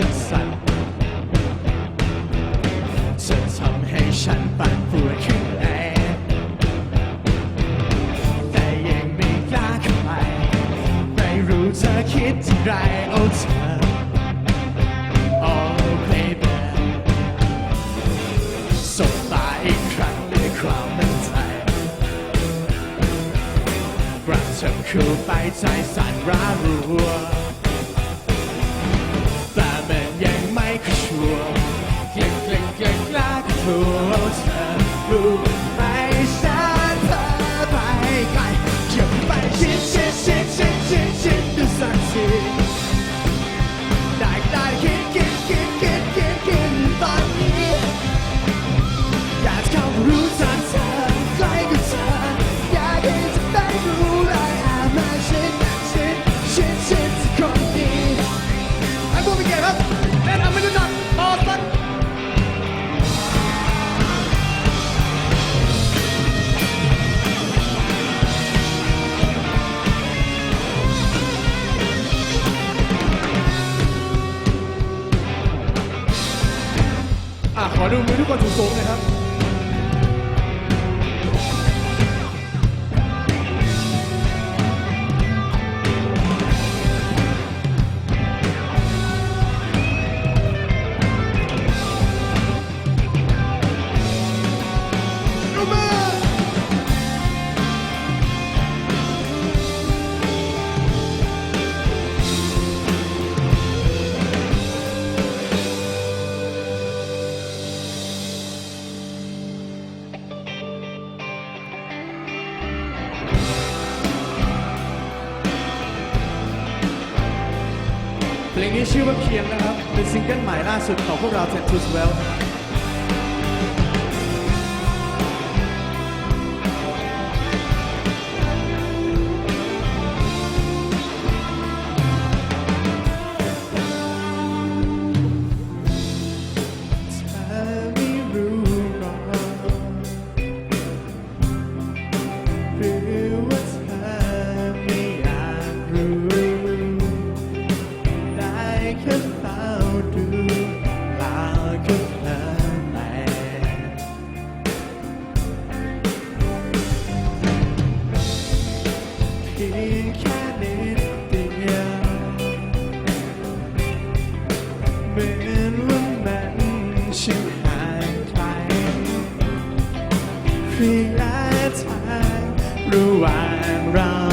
ฉันสั่นเธอทำให้ฉันปั่นป่วนขึ้นเองแต่ยังไม่กล้าเข้าไปไม่รู้เธอคิดอย่างไรโอ้เธอ Oh baby สบตาอีกครั้งด้วยความมั่นใจรักระทำคู่ไปใจสั่นระรัว อี้ชื่อว่าเคียงนะครับ เป็นซิงเกิลใหม่ล่าสุดของพวกเรา10 to 12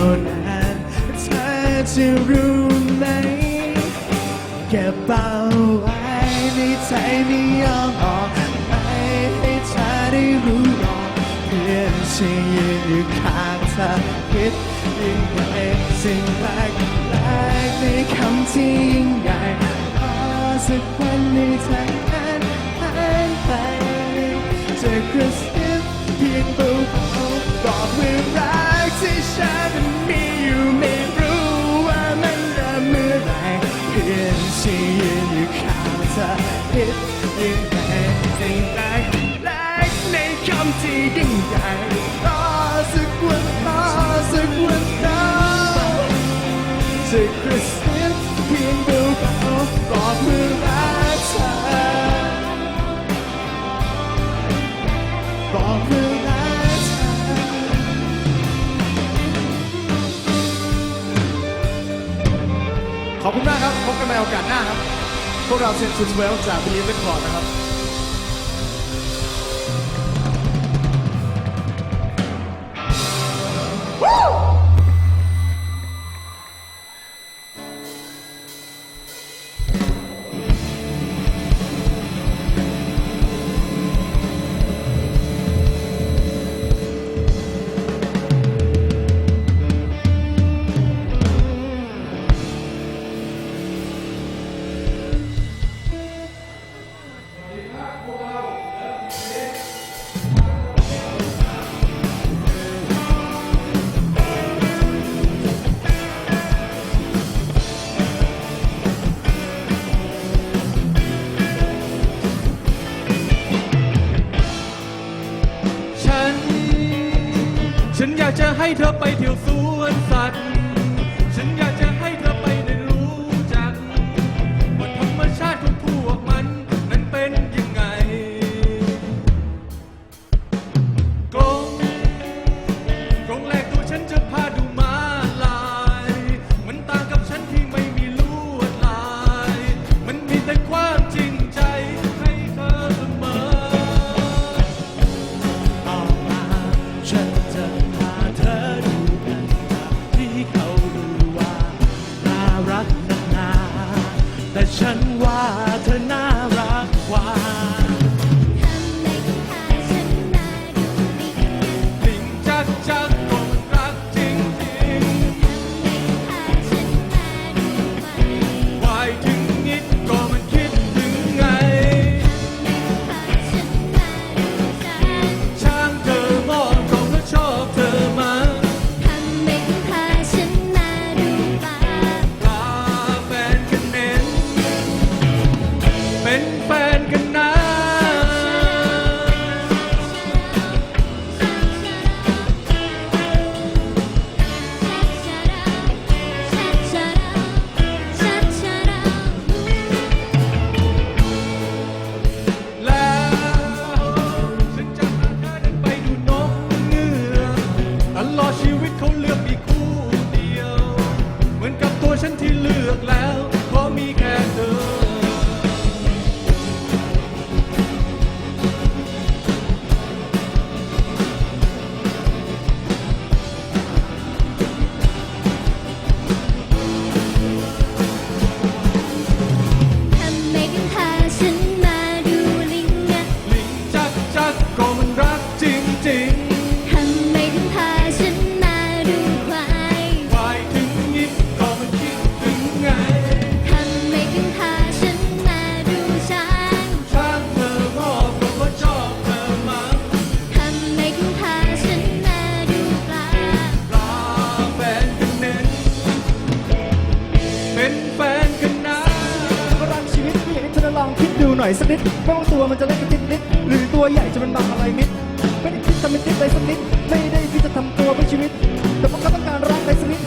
เรานเธอจะรู้ไหมเก็บเอาไว้ในใจไม่ยอมออกไม่ให้เธอได้รู้หรอกเพื่อนที่ยืนอยู่ข้างเธอคิดยังไงสิ่งแรกแรกในคำที่ยิ่งใหญ่พอสักวันในทางนั้นหายไปจะกระซิบเพียงเบาๆบอกเมื่อรัก โอกาสหน้าครับ พวกเราเซนซูสเวลจากบิลีฟเรคคอร์ดนะครับ ให้เธอไปเที่ยวสวนสัตว์ 在山外。 ก็มีคู่เดียว เหมือนกับตัวฉันที่เลือกแล้ว หน่อยสักนิดไม่ว่าตัวมันจะเล็กกระติดนิดหรือตัวใหญ่จะเป็นบางอะไรมิดไม่ได้คิดทำเป็นติดอะไสักนิดไม่ได้คิดจะทำตัวเป็นชีวิต แต่พวกเขาต้องการรักใครสักนิด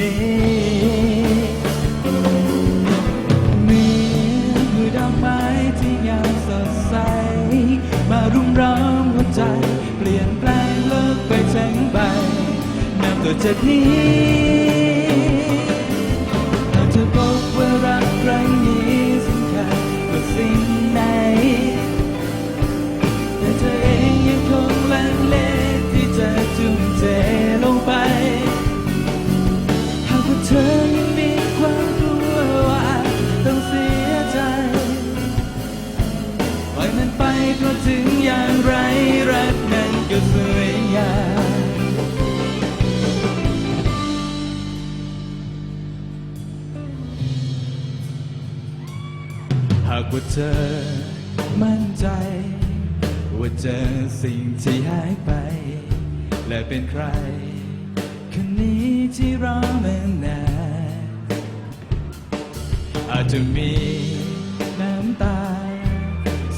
นี้เหมือนมือดอกไม้ที่งามสดใส มารุมร้อมหัวใจ เปลี่ยนแปลงเลิกไปแจ้งใบนำตัวจากนี้ ว่าเจอสิ่งที่หายไป และเป็นใคร คนนี้ที่รอมานานอาจจะมีน้ำตา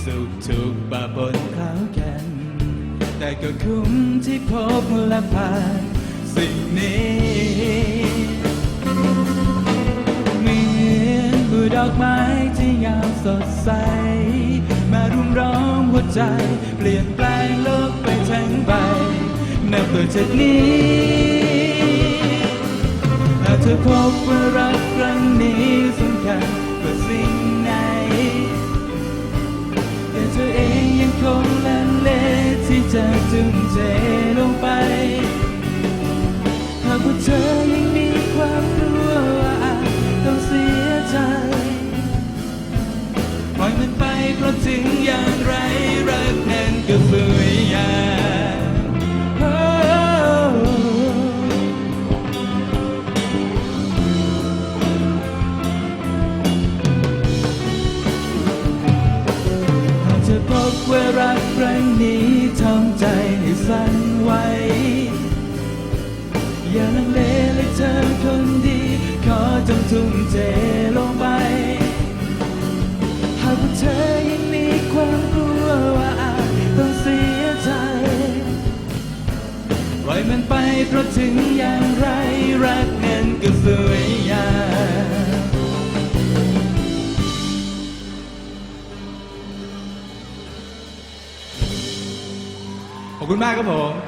สุขทุกข์บาปนเข้ากัน แต่ก็คุ้มที่พบและผ่านสิ่งนี้เหมือนบูดอกไม้ที่งามสดใส ใจ เปลี่ยนแปลงโลกไปทั้งใบนับตัวจากนี้ถ้าเธอพบว่ารักครั้งนี้สำคัญกว่าสิ่งไหนแต่เธอเองยังคงลังเลที่จะจุ่มเทลงไป หากว่าเธอยังมีความ งเลเธอคนดี ขอจงทุ่มเทลงไป หากว่าเธอยังมีความกลัวว่าอาจต้องเสียใจปล่อยมันไปเพราะถึงอย่างไร รักนั้นก็สวยงามขอบคุณมากครับผม